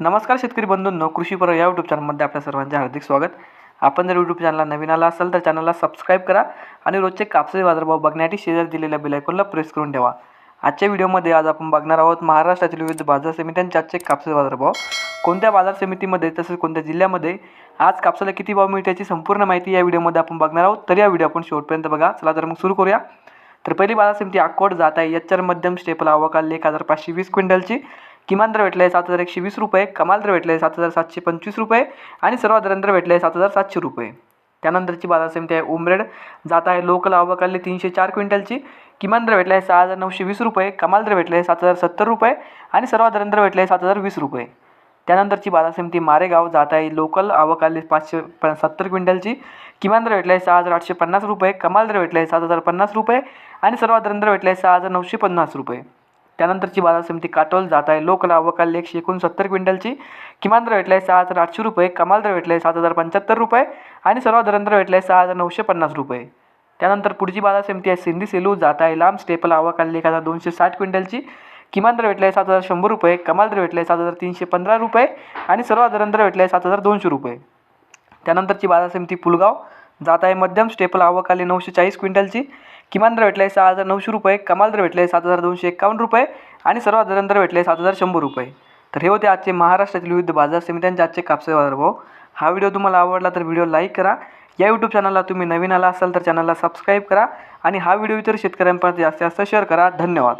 नमस्कार शेतकरी बंधूंनो कृषीपर या यूट्यूब चॅनलमध्ये आपल्या सर्वांचे हार्दिक स्वागत. आपण जर यूट्यूब चॅनलला नवीन आला असाल तर चॅनलला सबस्क्राईब करा आणि रोजचे कापसाचे बाजारभाव बघण्यासाठी शेजारी दिलेल्या बेलायकॉनला प्रेस करून ठेवा. आजच्या व्हिडिओमध्ये आज आपण बघणार आहोत महाराष्ट्रातील विविध बाजार समित्यांचे आजचे कापसाचे बाजारभाव. कोणत्या बाजार समितीमध्ये तसेच कोणत्या जिल्ह्यामध्ये आज कापसाला किती भाव मिळते याची संपूर्ण माहिती या व्हिडिओमध्ये आपण बघणार आहोत. तर या व्हिडिओ आपण शेवटपर्यंत बघा. चला तर मग सुरू करूया. तर पहिली बाजार समिती अकोट जात आहे. याच्यावर मध्यम स्टेपल आवक एक हजार पाचशे वीस क्विंटलची. किमान दर भेटला आहे सात हजार एकशे वीस रुपये कमाल दर भेटले आहे सात हजार सातशे पंचवीस रुपये आणि सर्वात दर भेटले आहे सात हजार सातशे रुपये. त्यानंतरची बाजार समिती आहे उमरेड. जात आहे लोकल आवक तीनशे चार क्विंटलची. किमान दर भेटला आहे सहा हजार नऊशे वीस रुपये कमाल दर भेटले आहे सात हजार सत्तर रुपये आणि सर्वात दर भेटले आहे सात हजार वीस रुपये. त्यानंतरची बाजार समिती मारेगाव. जात आहे लोकल आवक पाचशे प सत्तर क्विंटलची. किमान दर भेटला आहे सहा हजार आठशे पन्नास रुपये कमाल दर भेटला आहे सात हजार पन्नास रुपये आणि सर्वात दर भेटले आहे सहा हजार नऊशे पन्नास रुपये. त्यानंतरची बाजार समिती काटोल जात आहे लोकला अवकाल एकशे एकोणसत्तर क्विंटलची किमान दर भेटले आहे सहा हजार आठशे रुपये कमाल दर भेटले आहे सात हजार पंच्याहत्तर रुपये आणि सर्वात दर भेटले आहे सहा हजार नऊशे पन्नास रुपये. त्यानंतर पुढची बाजार समिती आहे सिंधी सेलू जात आहे लांब स्टेपल अवकाल एक हजार दोनशे साठ क्विंटलची किमान दर भेटले आहे सात हजार शंभर रुपये कमाल दर भेटले आहे सात हजार तीनशे पंधरा रुपये आणि सर्वात दर भेटले आहे सात हजार दोनशे रुपये. त्यानंतरची बाजार समिती पुलगाव जात आहे मध्यम स्टेपल आवक आली नऊशे चाळीस क्विंटलची. किमान दर भेटले आहे सहा हजार नऊशे रुपये कमाल दर भेटले आहे सात हजार दोनशे एकावन्न रुपये आणि सर्वात दर भेटले आहे सात हजार शंभर रुपये. तर हे होते आजचे महाराष्ट्रातील विविध बाजार समित्यांचे आजचे कापसे बाजारभाव हा व्हिडिओ तुम्हाला आवडला तर व्हिडिओ लाईक करा. या यूट्यूब चॅनलला तुम्ही नवीन आला असाल तर चॅनलला सबस्क्राईब करा आणि हा व्हिडिओ इतर शेतकऱ्यांपर्यंत जास्तीत जास्त शेअर करा. धन्यवाद.